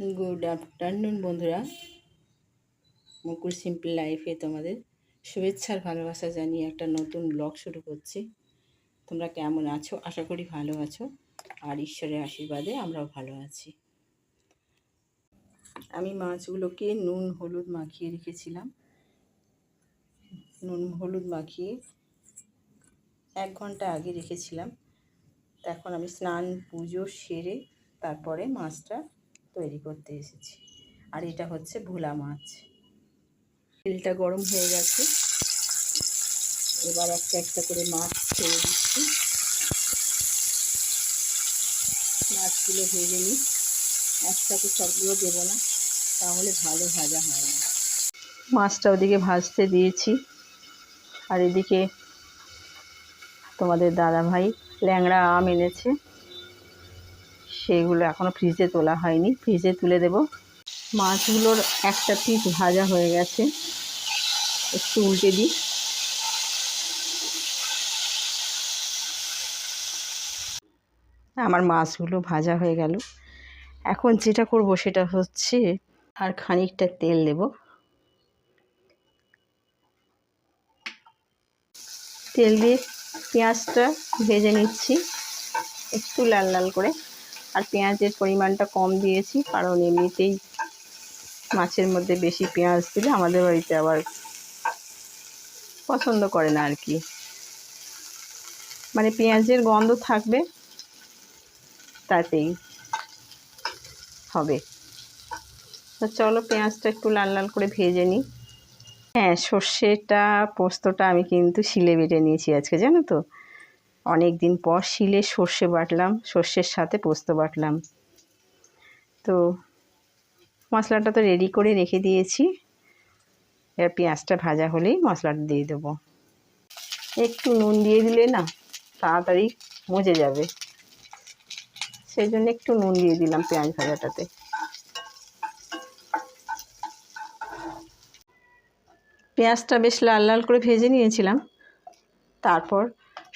Good afternoon বন্ধুরা। মুকুল simple লাইফে তোমাদের শুভেচ্ছার ভালোবাসা জানিয়ে একটা নতুন ব্লগ শুরু করছি। তোমরা কেমন আছো? আশা করি ভালো আছো। আর ঈশ্বরের আশীর্বাদে আমরাও ভালো আছি। আমি মাছগুলোকে নুন, হলুদ মাখিয়ে রেখেছিলাম। নুন, হলুদ মাখিয়ে এক ঘণ্টা আগে রেখেছিলাম। তো এখন আমি স্নান, পুজো সেরে তারপরে মাছটা তৈরি করতে এসেছি। আর এটা হচ্ছে ভোলা মাছ। তেলটা গরম হয়ে গেছে। এবার একটা একটা করে মাছ ছেড়ে দিচ্ছি। মাছগুলো ভেজে নিই। একসাথে সবগুলো দেবো না, তাহলে ভালো ভাজা হয় না। মাছটা ওদিকে ভাজতে দিয়েছি। আর এদিকে তোমাদের দাদা ভাই ল্যাংড়া আম এনেছে। সেগুলো এখনও ফ্রিজে তোলা হয়নি। ফ্রিজে তুলে দেব। মাছগুলোর একটা পিস ভাজা হয়ে গেছে। একটু উল্টে দিই। আমার মাছগুলো ভাজা হয়ে গেল। এখন যেটা করব সেটা হচ্ছে আর খানিকটা তেল দেব। তেল দিয়ে পেঁয়াজটা ভেজে নিচ্ছি। একটু লাল লাল করে। আর পেঁয়াজের পরিমাণটা কম দিয়েছি, কারণ এমনিতেই মাছের মধ্যে বেশি পেঁয়াজ দিলে আমাদের বাড়িতে আবার পছন্দ করে না আর কি। মানে পেঁয়াজের গন্ধ থাকবে, তাতেই হবে। চলো পেঁয়াজটা একটু লাল লাল করে ভেজে নিই। হ্যাঁ সর্ষেটা, পোস্তটা আমি কিন্তু শিলে বেটে নিয়েছি আজকে, জানো তো? অনেক দিন পর শিলে সর্ষে বাটলাম, সর্ষের সাথে পোস্ত বাটলাম। তো মশলাটা তো রেডি করে রেখে দিয়েছি। এবার পেঁয়াজটা ভাজা হলেই মশলাটা দিয়ে দেবো। একটু নুন দিয়ে দিলে না তাড়াতাড়ি মজে যাবে। সেই জন্য একটু নুন দিয়ে দিলাম পেঁয়াজ ভাজাটাতে। পেঁয়াজটা বেশ লাল লাল করে ভেজে নিয়েছিলাম। তারপর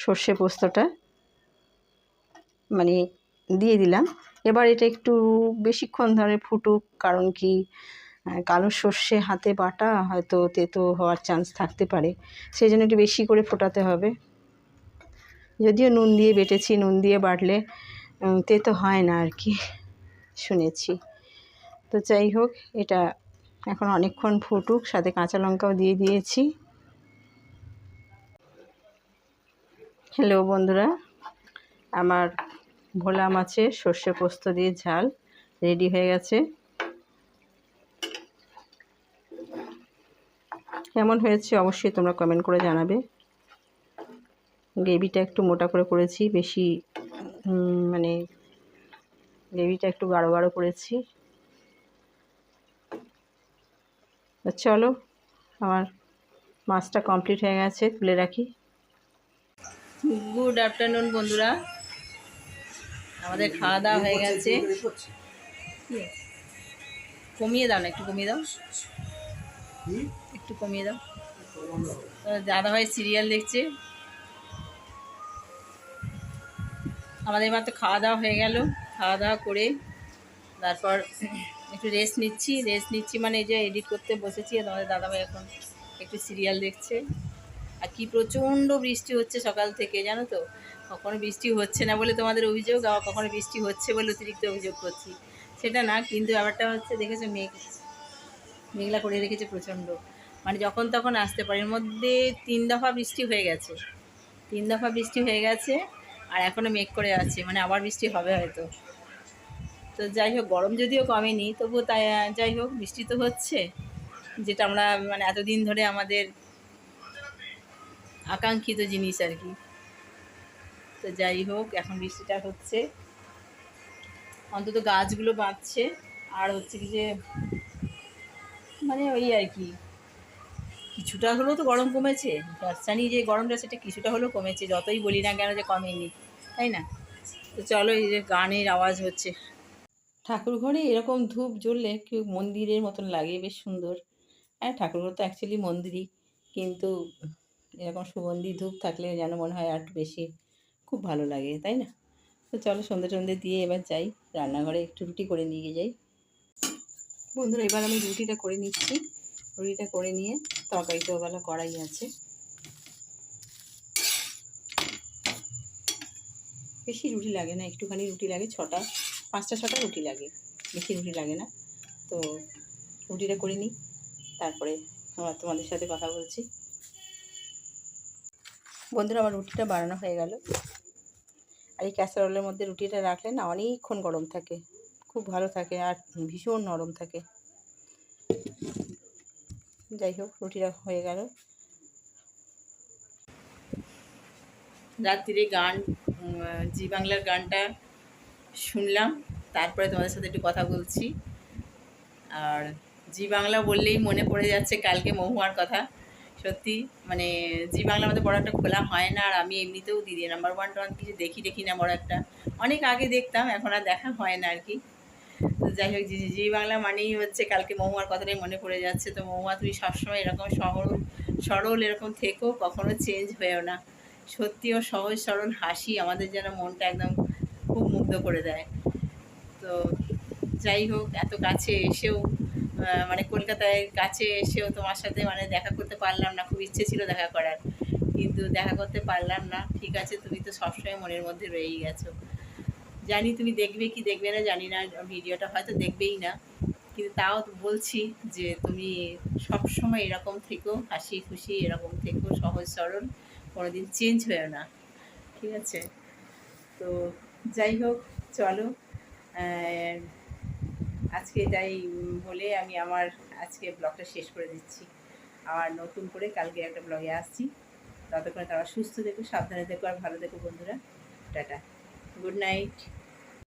সর্ষে পোস্তটা। মানে দিয়ে দিলাম। এবার এটা একটু বেশিক্ষণ ধরে ফুটুক, কারণ কি কালো সর্ষে হাতে বাটা, হয়তো তেতো হওয়ার চান্স থাকতে পারে। সেই জন্য একটু বেশি করে ফোটাতে হবে। যদিও নুন দিয়ে বেটেছি, নুন দিয়ে বাটলে তেতো হয় না আর কি, শুনেছি। তো যাই হোক, এটা এখন অনেকক্ষণ ফুটুক, সাথে কাঁচা লঙ্কাও দিয়ে দিয়েছি। হ্যালো বন্ধুরা, আমার ভোলা মাছের সর্ষে পোস্ত দিয়ে ঝাল রেডি হয়ে গেছে। কেমন হয়েছে অবশ্যই তোমরা কমেন্ট করে জানাবে। গ্রেভিটা একটু মোটা করে করেছি, বেশি মানে গ্রেভিটা একটু গাঢ় গাঢ় করেছি। চলো, আমার মাছটা কমপ্লিট হয়ে গেছে, তুলে রাখি। গুড আফটারনুন বন্ধুরা। আমাদের খাওয়া দাওয়া হয়ে গেছে। কমিয়ে দাও না একটু কমিয়ে দাও। একটু কমিয়ে দাও। দাদা ভাই সিরিয়াল দেখছে। আমাদের মাত্র খাওয়া দাওয়া হয়ে গেল। খাওয়া দাওয়া করে তারপর একটু রেস্ট নিচ্ছি। রেস্ট নিচ্ছি মানে এই যে এডিট করতে বসেছি তোমাদের দাদাভাই এখন একটু সিরিয়াল দেখছে। আর কি প্রচণ্ড বৃষ্টি হচ্ছে সকাল থেকে, জানো তো? কখনো বৃষ্টি হচ্ছে না বলে তোমাদের অভিযোগ, আবার কখনো বৃষ্টি হচ্ছে বলে অতিরিক্ত অভিযোগ করছি। সেটা না, কিন্তু ব্যাপারটা হচ্ছে দেখেছ মেঘ, মেঘলা করে রেখেছে প্রচণ্ড। মানে যখন তখন আসতে পারে, এর মধ্যে তিন দফা বৃষ্টি হয়ে গেছে। তিন দফা বৃষ্টি হয়ে গেছে আর এখনও মেঘ করে আছে মানে আবার বৃষ্টি হবে হয়তো। তো যাই হোক, গরম যদিও কমেনি, তবুও তাই যাই হোক, বৃষ্টি তো হচ্ছে। যেটা আমরা মানে এতদিন ধরে আমাদের আকাঙ্ক্ষিত জিনিস আর কি। তো যাই হোক, এখন বৃষ্টিটা হচ্ছে। অন্তত গাছগুলো বাঁচছে আর হচ্ছে কি যে মানে ওই আর কি। কিছুটা হলেও তো গরম কমেছে। জানি যে গরমটা, সেটা কিছুটা হলেও কমেছে। যতই বলি না কেন যে কমেনি, তাই না? তো চলো এই যে গানের আওয়াজ হচ্ছে। ঠাকুর ঘরে এরকম ধূপ জ্বললে কেউ মন্দিরের মতন লাগে, বেশ সুন্দর। হ্যাঁ ঠাকুরঘর তো অ্যাকচুয়ালি মন্দিরই। কিন্তু এরকম সুগন্ধি ধূপ থাকলে যেন মনে হয় আর বেশি খুব ভালো লাগে, তাই না? তো চলো সন্ধে টন্ধে দিয়ে এবার যাই, রান্নাঘরে একটু রুটি করে নিয়ে যাই। বন্ধুরা, এবার আমি রুটিটা করে নিচ্ছি। রুটিটা করে নিয়ে তরকারি তো ওবেলা কড়াই আছে। বেশি রুটি লাগে না, একটুখানি রুটি লাগে, ছটা, পাঁচটা, ছটা রুটি লাগে। বেশি রুটি লাগে না। তো রুটিটা করে নিই, তারপরে তোমাদের সাথে কথা বলছি। বন্ধুরা, আমার রুটিটা বানানো হয়ে গেল। আর এই ক্যাসারোলের মধ্যে রুটিটা রাখলে না অনেকক্ষণ গরম থাকে, খুব ভালো থাকে আর ভীষণ নরম থাকে। যাই হোক, রুটিটা হয়ে গেল। রাত্রিরে গান জি বাংলার গানটা শুনলাম। তারপরে তোমাদের সাথে একটু কথা বলছি। আর জি বাংলা বললেই মনে পড়ে যাচ্ছে কালকে মহুয়ার কথা। সত্যি মানে জি বাংলা আমাদের বড় একটা খোলা হয় না আর আমি এমনিতেও দিদি নাম্বার ওয়ান টোয়ান কিছু দেখি দেখি না বড় একটা। অনেক আগে দেখতাম, এখন আর দেখা হয় না আর কি। তো যাই হোক, জি জি বাংলা মানেই হচ্ছে কালকে মহুয়ার কথাটাই মনে পড়ে যাচ্ছে। তো মহুয়া, তুমি সবসময় এরকম সরল সরল এরকম থেকো, কখনো চেঞ্জ হয়েও না। সত্যি ও সহজ সরল হাসি আমাদের যেন মনটা একদম খুব মুগ্ধ করে দেয়। তো যাই হোক, এত কাছে এসেও মানে কলকাতায় কাছে এসেও তোমার সাথে মানে দেখা করতে পারলাম না, খুব ইচ্ছে ছিল দেখা করার। কিন্তু দেখা করতে পারলাম না, ঠিক আছে, তুমি তো সবসময় মনের মধ্যে রয়েই গেছো। জানি তুমি দেখবে কি দেখবে না, জানি না, ভিডিওটা হয়তো দেখবেই না। কিন্তু তাও বলছি যে তুমি সবসময় এরকম থেকো, হাসি খুশি এরকম থেকো, সহজ সরল, কোনোদিন চেঞ্জ হয়েও না, ঠিক আছে? তো যাই হোক, চলো আজকে তাই বলে আমি আমার আজকে ব্লগটা শেষ করে দিচ্ছি। আর নতুন করে কালকে একটা ব্লগে আসছি। ততক্ষণে তারা সুস্থ দেখো সাবধানে দেখো আর ভালো দেখো বন্ধুরা। টাটা। Good night.